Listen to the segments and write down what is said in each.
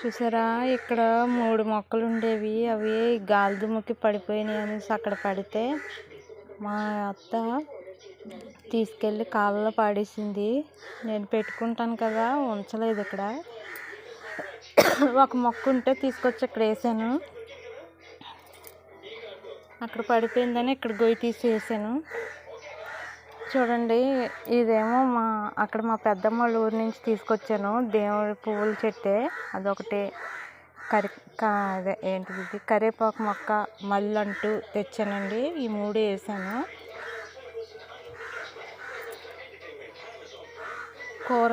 చూసారా? ఇక్కడ మూడు మొక్కలు ఉండేవి అవి గాలి దుమ్ముకి పడిపోయినాయి అనేసి అక్కడ పడితే మా అత్త తీసుకెళ్ళి కాళ్ళలో పాడేసింది. నేను పెట్టుకుంటాను కదా ఉంచలేదు ఇక్కడ. ఒక మొక్క ఉంటే తీసుకొచ్చి ఇక్కడ వేసాను. అక్కడ పడిపోయిందని ఇక్కడ గొయ్యి తీసి వేసాను. చూడండి ఇదేమో మా అక్కడ మా పెద్దమ్మ వాళ్ళ ఊరి నుంచి తీసుకొచ్చాను. దేవుడి పువ్వుల చెట్టే. అదొకటి. కరి అదే ఏంటిది ఇది? కరివేపాకు మొక్క మల్లంటూ తెచ్చానండి. ఈ మూడు వేసాను. కూర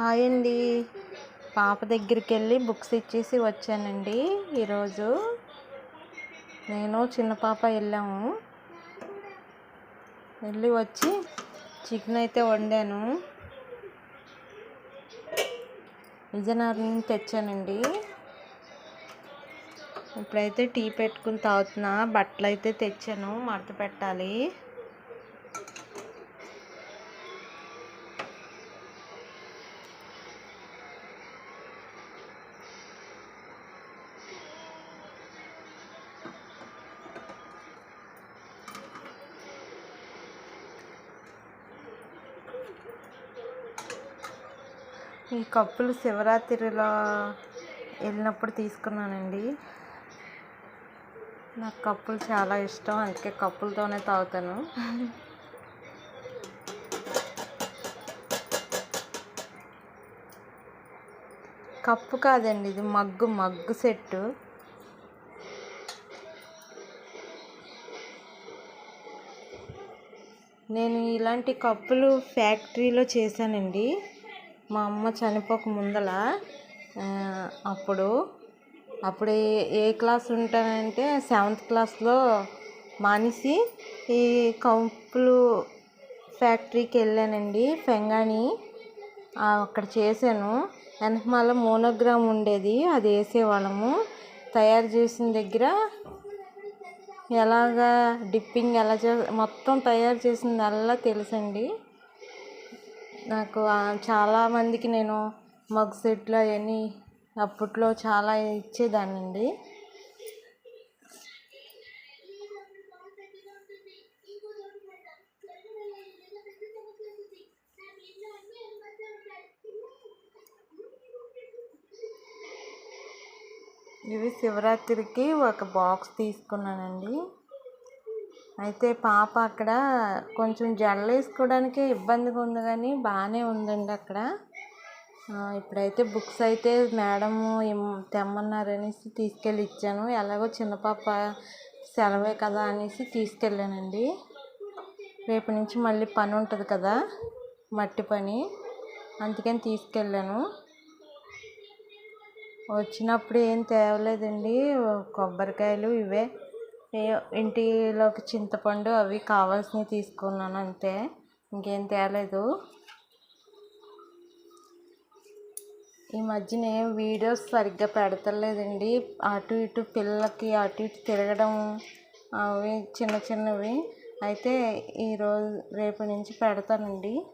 హాయ్ అండి. పాప దగ్గరికి వెళ్ళి బుక్స్ ఇచ్చేసి వచ్చానండి ఈరోజు. నేను చిన్న పాప వెళ్ళాము. వెళ్ళి వచ్చి చికెన్ అయితే వండాను. విజయనగరం నుంచి తెచ్చానండి. ఇప్పుడైతే టీ పెట్టుకుని తాగుతున్నా. బట్టలు అయితే తెచ్చాను. మడత పెట్టాలి. ఈ కప్పులు శివరాత్రిలో వెళ్ళినప్పుడు తీసుకున్నానండి. నాకు కప్పులు చాలా ఇష్టం. అందుకే కప్పులతోనే తాగుతాను. కప్పు కాదండి ఇది మగ్గు మగ్గు సెట్టు. నేను ఇలాంటి కప్పులు ఫ్యాక్టరీలో చేశానండి. మా అమ్మ చనిపోక ముందల అప్పుడు అప్పుడు ఏ ఏ క్లాస్ ఉంటానంటే సెవెంత్ క్లాస్లో మానేసి ఈ కంపులు ఫ్యాక్టరీకి వెళ్ళానండి ఫెంగాని అక్కడ చేశాను. వెనకమాల మోనోగ్రామ్ ఉండేది అది వేసేవాళ్ళము. తయారు చేసిన దగ్గర ఎలాగా డిప్పింగ్ ఎలా చే మొత్తం తయారు చేసిందల్లా తెలుసండి. నాకు చాలా మందికి నేను మగ్ సెట్లు అవన్నీ అప్పట్లో చాలా ఇచ్చేదాన్నండి. ఇవి శివరాత్రికి ఒక బాక్స్ తీసుకున్నానండి. అయితే పాప అక్కడ కొంచెం జడలు వేసుకోవడానికి ఇబ్బందిగా ఉంది కానీ బాగానే ఉందండి అక్కడ. ఇప్పుడైతే బుక్స్ అయితే మేడం తెమ్మన్నారు అనేసి తీసుకెళ్ళి ఇచ్చాను. ఎలాగో చిన్న పాప సెలవే కదా అనేసి తీసుకెళ్ళానండి. రేపు నుంచి మళ్ళీ పని ఉంటుంది కదా మట్టి పని. అందుకని తీసుకెళ్ళాను. వచ్చినప్పుడు ఏం తేవలేదండి కొబ్బరికాయలు ఇవే. ఇంటిలోకి చింతపండు అవి కావాల్సినవి తీసుకున్నాను అంతే. ఇంకేం తేలేదు. ఈ మధ్యన వీడియోస్ సరిగ్గా పెడతలేదండి. అటు ఇటు పిల్లలకి అటు ఇటు తిరగడం అవి చిన్న చిన్నవి. అయితే ఈరోజు రేపు నుంచి పెడతానండి.